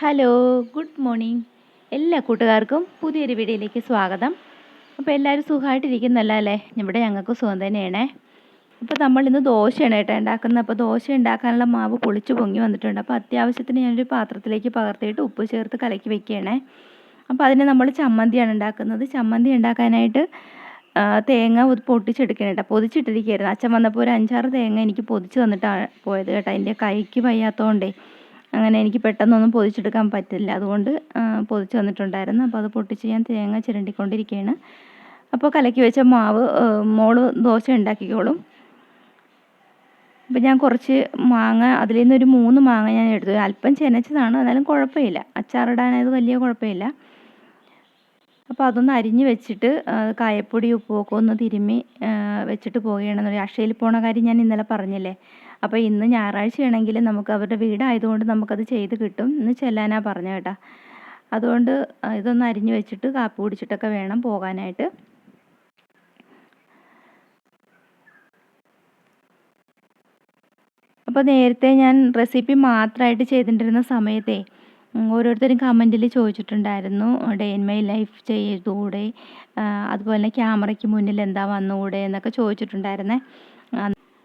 Hello good morning എല്ലാ കൂട്ടുകാർക്കും പുതിയൊരു വീഡിയോയിലേക്ക് സ്വാഗതം. അപ്പോൾ എല്ലാവരും സുഖമായിട്ടിരിക്കുന്നല്ലോ അല്ലേ? ഇവിടെ ഞങ്ങൾക്ക് സുഖം തന്നെയാണ്. അപ്പോൾ നമ്മൾ ഇന്ന് ദോശയാണ് കേട്ടോ ഉണ്ടാക്കുന്നത്. അപ്പോൾ ദോശ ഉണ്ടാക്കാനുള്ള മാവ് പൊളിച്ച് പൊങ്ങി വന്നിട്ടുണ്ട്. അപ്പോൾ അത്യാവശ്യത്തിന് ഞാനൊരു പാത്രത്തിലേക്ക് പകർത്തിയിട്ട് ഉപ്പ് ചേർത്ത് കലക്കി വെക്കുകയാണേ. അപ്പോൾ അതിന് നമ്മൾ ചമ്മന്തിയാണ് ഉണ്ടാക്കുന്നത്. ചമ്മന്തി ഉണ്ടാക്കാനായിട്ട് തേങ്ങ പൊട്ടിച്ചെടുക്കണേട്ട പൊതിച്ചിട്ടിരിക്കുകയായിരുന്നു. അച്ഛൻ വന്നപ്പോൾ ഒരു അഞ്ചാറ് തേങ്ങ എനിക്ക് പൊതിച്ച് തന്നിട്ടാണ് പോയത് കേട്ടോ. അതിന്റെ കൈക്ക് വയ്യാത്തതുകൊണ്ടേ അങ്ങനെ എനിക്ക് പെട്ടെന്നൊന്നും പൊതിച്ചെടുക്കാൻ പറ്റില്ല. അതുകൊണ്ട് പൊതിച്ച് വന്നിട്ടുണ്ടായിരുന്നു. അപ്പോൾ അത് പൊട്ടിച്ച് ഞാൻ തേങ്ങ ചിരണ്ടിക്കൊണ്ടിരിക്കുകയാണ് അപ്പോൾ കലക്കി വെച്ച മാവ് മോൾ ദോശ ഉണ്ടാക്കിക്കോളും. അപ്പം ഞാൻ കുറച്ച് മാങ്ങ അതിൽ നിന്നൊരു മൂന്ന് മാങ്ങ ഞാൻ എടുത്തു. അല്പം ചെനച്ചതാണ്. എന്നാലും കുഴപ്പമില്ല. അച്ചാറിടാനത് വലിയ കുഴപ്പമില്ല. അപ്പോൾ അതൊന്ന് അരിഞ്ഞ് വെച്ചിട്ട് കായപ്പൊടി ഉപ്പുമൊക്കെ ഒന്ന് തിരുമ്മി വെച്ചിട്ട് പോവുകയാണെന്ന് അക്ഷയയിൽ പോണ കാര്യം ഞാൻ ഇന്നലെ പറഞ്ഞില്ലേ? അപ്പോൾ ഇന്ന് ഞായറാഴ്ചയാണെങ്കിൽ നമുക്ക് അവരുടെ വീടായതുകൊണ്ട് നമുക്കത് ചെയ്ത് കിട്ടും ഇന്ന് ചെല്ലാനാ പറഞ്ഞ കേട്ടാ. അതുകൊണ്ട് ഇതൊന്ന് അരിഞ്ഞ് വെച്ചിട്ട് കാപ്പി കുടിച്ചിട്ടൊക്കെ വേണം പോകാനായിട്ട്. അപ്പോൾ നേരത്തെ ഞാൻ റെസിപ്പി മാത്രമായിട്ട് ചെയ്തിട്ടിരുന്ന സമയത്തേ ഓരോരുത്തരും കമന്റിൽ ചോദിച്ചിട്ടുണ്ടായിരുന്നു ഡേ ഇൻ മൈ ലൈഫ് ചെയ്തുകൂടെ അതുപോലെ ക്യാമറയ്ക്ക് മുന്നിൽ എന്താ വന്നുകൂടെ എന്നൊക്കെ ചോദിച്ചിട്ടുണ്ടായിരുന്നേ.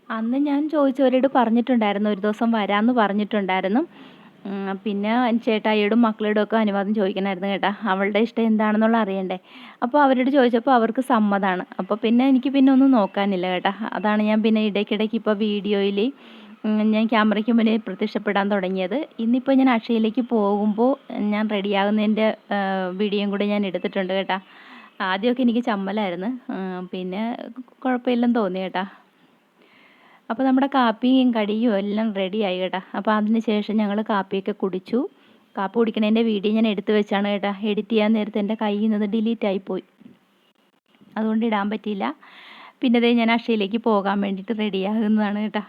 അന്ന് ഞാൻ ചോദിച്ചവരോട് പറഞ്ഞിട്ടുണ്ടായിരുന്നു ഒരു ദിവസം വരാമെന്ന് പറഞ്ഞിട്ടുണ്ടായിരുന്നു. പിന്നെ ചേട്ടായിയോടും മക്കളോടും ഒക്കെ അനുവാദം ചോദിക്കണമായിരുന്നു കേട്ടാ അവളുടെ ഇഷ്ടം എന്താണെന്നുള്ള അറിയണ്ടേ? അപ്പോൾ അവരോട് ചോദിച്ചപ്പോൾ അവർക്ക് സമ്മതമാണ് അപ്പോൾ പിന്നെ എനിക്ക് പിന്നെ ഒന്നും നോക്കാനില്ല കേട്ടാ അതാണ് ഞാൻ പിന്നെ ഇടയ്ക്കിടയ്ക്ക് ഇപ്പോൾ വീഡിയോയിൽ ഞാൻ ക്യാമറയ്ക്ക് മുന്നിൽ പ്രത്യക്ഷപ്പെടാൻ തുടങ്ങിയത്. ഇന്നിപ്പോൾ ഞാൻ അക്ഷയയിലേക്ക് പോകുമ്പോൾ ഞാൻ റെഡിയാകുന്നതിന്റെ വീഡിയോയും കൂടെ ഞാൻ എടുത്തിട്ടുണ്ട് കേട്ടാ. ആദ്യമൊക്കെ എനിക്ക് ചമ്മലായിരുന്നു. പിന്നെ കുഴപ്പമില്ലെന്ന് തോന്നി കേട്ടാ. അപ്പോൾ നമ്മുടെ കാപ്പിയും കടിയും എല്ലാം റെഡിയായി കേട്ടാ. അപ്പോൾ അതിന് ശേഷം ഞങ്ങൾ കാപ്പിയൊക്കെ കുടിച്ചു. കാപ്പി കുടിക്കണതിന്റെ വീഡിയോ ഞാൻ എടുത്തു വെച്ചാണ് കേട്ടാ. എഡിറ്റ് ചെയ്യാൻ നേരത്തെ എന്റെ കയ്യിൽ നിന്ന് ഡിലീറ്റ് ആയിപ്പോയി അതുകൊണ്ട് ഇടാൻ പറ്റിയില്ല. പിന്നെ ഞാൻ അക്ഷയയിലേക്ക് പോകാൻ വേണ്ടിയിട്ട് റെഡിയാകുന്നതാണ് കേട്ടാ.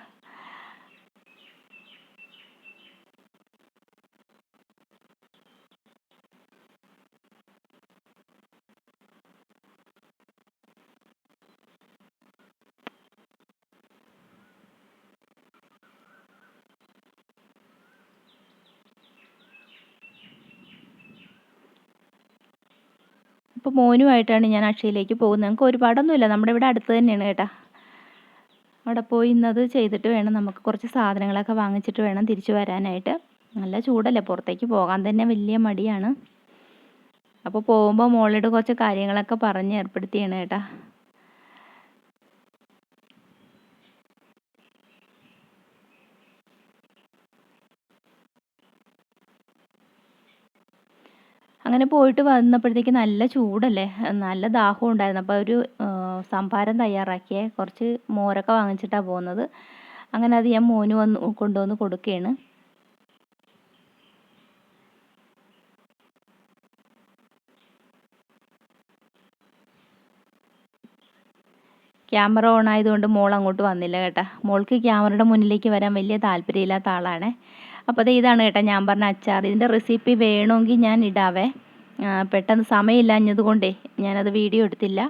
അപ്പോൾ മോനുമായിട്ടാണ് ഞാൻ അക്ഷയയിലേക്ക് പോകുന്നത്. ഞങ്ങൾക്ക് ഒരുപാടൊന്നുമില്ല. നമ്മുടെ ഇവിടെ അടുത്ത് തന്നെയാണ് കേട്ടോ. അവിടെ പോയി ഇന്നത് ചെയ്തിട്ട് വേണം നമുക്ക് കുറച്ച് സാധനങ്ങളൊക്കെ വാങ്ങിച്ചിട്ട് വേണം തിരിച്ചു വരാനായിട്ട്. നല്ല ചൂടല്ലേ പുറത്തേക്ക് പോകാൻ തന്നെ വലിയ മടിയാണ്. അപ്പോൾ പോകുമ്പോൾ മോളോട് കുറച്ച് കാര്യങ്ങളൊക്കെ പറഞ്ഞ് ഏർപ്പെടുത്തിയാണ് കേട്ടാ. അങ്ങനെ പോയിട്ട് വന്നപ്പോഴത്തേക്ക് നല്ല ചൂടല്ലേ? നല്ല ദാഹവും ഉണ്ടായിരുന്നു. അപ്പോൾ ഒരു സംഭാരം തയ്യാറാക്കിയേ. കുറച്ച് മോരൊക്കെ വാങ്ങിച്ചിട്ടാണ് പോകുന്നത്. അങ്ങനെ അത് ഞാൻ മോന് വന്ന് കൊണ്ടുവന്ന് കൊടുക്കുകയാണ്. ക്യാമറ ഓൺ ആയതുകൊണ്ട് മോൾ അങ്ങോട്ട് വന്നില്ല കേട്ടോ. മോൾക്ക് ക്യാമറയുടെ മുന്നിലേക്ക് വരാൻ വലിയ താല്പര്യമില്ലാത്ത ആളാണ്. അപ്പോൾ അത് ഇതാണ് കേട്ടോ ഞാൻ പറഞ്ഞ അച്ചാർ. ഇതിന്റെ റെസിപ്പി വേണമെങ്കിൽ ഞാൻ ഇടാവേ. പെട്ടെന്ന് സമയമില്ലാഞ്ഞത് കൊണ്ടേ ഞാനത് വീഡിയോ എടുത്തില്ല.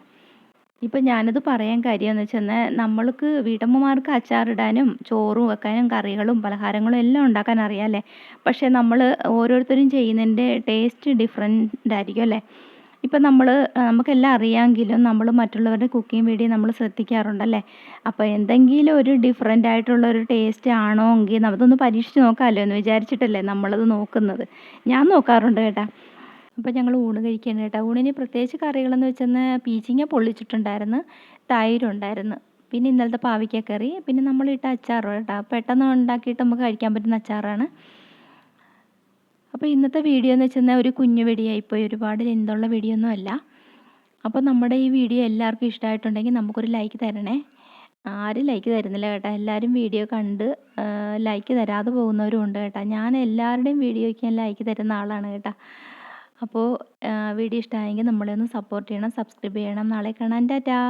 ഇപ്പം ഞാനത് പറയാൻ കാര്യമെന്ന് വെച്ചാൽ നമ്മൾക്ക് വീട്ടമ്മമാർക്ക് അച്ചാറിടാനും ചോറും വെക്കാനും കറികളും പലഹാരങ്ങളും എല്ലാം ഉണ്ടാക്കാൻ അറിയാമല്ലേ പക്ഷേ നമ്മൾ ഓരോരുത്തരും ചെയ്യുന്നതിന്റെ ടേസ്റ്റ് ഡിഫറെന്റ് ആയിരിക്കും അല്ലേ? ഇപ്പം നമ്മൾ നമുക്കെല്ലാം അറിയാമെങ്കിലും നമ്മൾ മറ്റുള്ളവരുടെ കുക്കിംഗ് വീഡിയോ നമ്മൾ ശ്രദ്ധിക്കാറുണ്ടല്ലേ? അപ്പോൾ എന്തെങ്കിലും ഒരു ഡിഫറെന്റ് ആയിട്ടുള്ള ഒരു ടേസ്റ്റ് ആണോ എങ്കിൽ നമുക്കൊന്ന് പരീക്ഷിച്ച് നോക്കാമല്ലോ എന്ന് വിചാരിച്ചിട്ടല്ലേ നമ്മളത് നോക്കുന്നത്. ഞാൻ നോക്കാറുണ്ട് കേട്ടാ. അപ്പോൾ ഞങ്ങൾ ഊണ് കഴിക്കുകയാണ് കേട്ടോ. ഊണിന് പ്രത്യേകിച്ച് കറികളെന്ന് വെച്ചാൽ പീച്ചിങ്ങ പൊള്ളിച്ചിട്ടുണ്ടായിരുന്നു. തൈരുണ്ടായിരുന്നു പിന്നെ ഇന്നലത്തെ പാവയ്ക്ക കറി. പിന്നെ നമ്മളിട്ട അച്ചാറ് കേട്ടോ. പെട്ടെന്ന് ഉണ്ടാക്കിയിട്ട് നമുക്ക് കഴിക്കാൻ പറ്റുന്ന അച്ചാറാണ്. അപ്പോൾ ഇന്നത്തെ വീഡിയോ എന്ന് വെച്ചാൽ ഒരു കുഞ്ഞു വീഡിയോ ഒരുപാട് ലെന്തുള്ള വീഡിയോ ഒന്നും അല്ല. അപ്പോൾ നമ്മുടെ ഈ വീഡിയോ എല്ലാവർക്കും ഇഷ്ടമായിട്ടുണ്ടെങ്കിൽ നമുക്കൊരു ലൈക്ക് തരണേ. ആരും ലൈക്ക് തരുന്നില്ല കേട്ടോ. എല്ലാവരും വീഡിയോ കണ്ട് ലൈക്ക് തരാതെ പോകുന്നവരും ഉണ്ട് കേട്ടോ. ഞാൻ എല്ലാവരുടെയും വീഡിയോയ്ക്ക് ഞാൻ ലൈക്ക് തരുന്ന ആളാണ് കേട്ടോ. അപ്പോൾ വീഡിയോ ഇഷ്ടമായെങ്കിൽ നമ്മളെ ഒന്ന് സപ്പോർട്ട് ചെയ്യണം സബ്സ്ക്രൈബ് ചെയ്യണം. നാളെ കാണാൻ ടാറ്റാ.